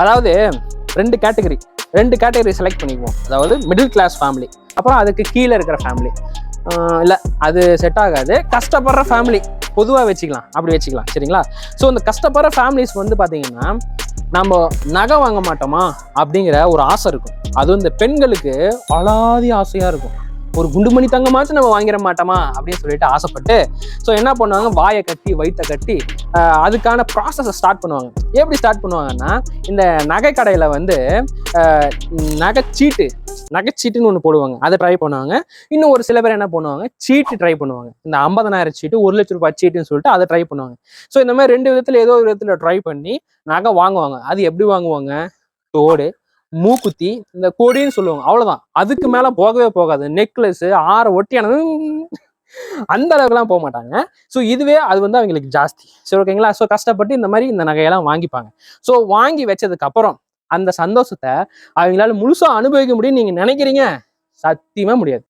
அதாவது ரெண்டு கேட்டகரி ரெண்டு கேட்டகரி செலக்ட் பண்ணிக்குவோம். அதாவது மிடில் கிளாஸ் ஃபேமிலி அப்புறம் அதுக்கு கீழே இருக்கிற ஃபேமிலி இல்லை அது செட் ஆகாது. கஷ்டப்படுற ஃபேமிலி பொதுவாக வச்சுக்கலாம். அப்படி வச்சுக்கலாம். சரிங்களா? ஸோ இந்த கஷ்டப்படுற ஃபேமிலிஸ் வந்து பார்த்தீங்கன்னா நம்ம நகை வாங்க மாட்டோமா? அப்படிங்கிற ஒரு ஆசை இருக்கும். அதுவும் இந்த பெண்களுக்கு அலாதி ஆசையாக இருக்கும். ஒரு குண்டுமணி தங்கமாச்சும் நம்ம வாங்கிட மாட்டோமா அப்படின்னு சொல்லிட்டு ஆசைப்பட்டு ஸோ என்ன பண்ணுவாங்க? வாயை கட்டி வயிற்ற கட்டி அதுக்கான ப்ராசஸை ஸ்டார்ட் பண்ணுவாங்க. எப்படி ஸ்டார்ட் பண்ணுவாங்கன்னா இந்த நகை கடையில் வந்து நகைச்சீட்டு நகைச்சீட்டுன்னு ஒன்று போடுவாங்க. அதை ட்ரை பண்ணுவாங்க. இன்னும் ஒரு சில பேர் என்ன பண்ணுவாங்க? சீட்டு ட்ரை பண்ணுவாங்க. இந்த ஐம்பதனாயிரம் சீட்டு ஒரு லட்ச ரூபாய் சீட்டுன்னு சொல்லிட்டு அதை ட்ரை பண்ணுவாங்க. ஸோ இந்த மாதிரி ரெண்டு விதத்தில் ஏதோ ஒரு விதத்தில் ட்ரை பண்ணி நகை வாங்குவாங்க. அது எப்படி வாங்குவாங்க? தோடு மூக்குத்தி இந்த கொடின்னு சொல்லுவாங்க. அவ்வளவுதான். அதுக்கு மேல போகவே போகாது. நெக்லஸ் ஆற ஒட்டியானது அந்த அளவுக்குலாம் போக மாட்டாங்க. ஸோ இதுவே அது வந்து அவங்களுக்கு ஜாஸ்தி. சரி ஓகேங்களா? ஸோ கஷ்டப்பட்டு இந்த மாதிரி இந்த நகையெல்லாம் வாங்கிப்பாங்க. ஸோ வாங்கி வச்சதுக்கு அப்புறம் அந்த சந்தோஷத்தை அவங்களால முழுசா அனுபவிக்க முடியும்னு நீங்க நினைக்கிறீங்க? சத்தியமா முடியாது.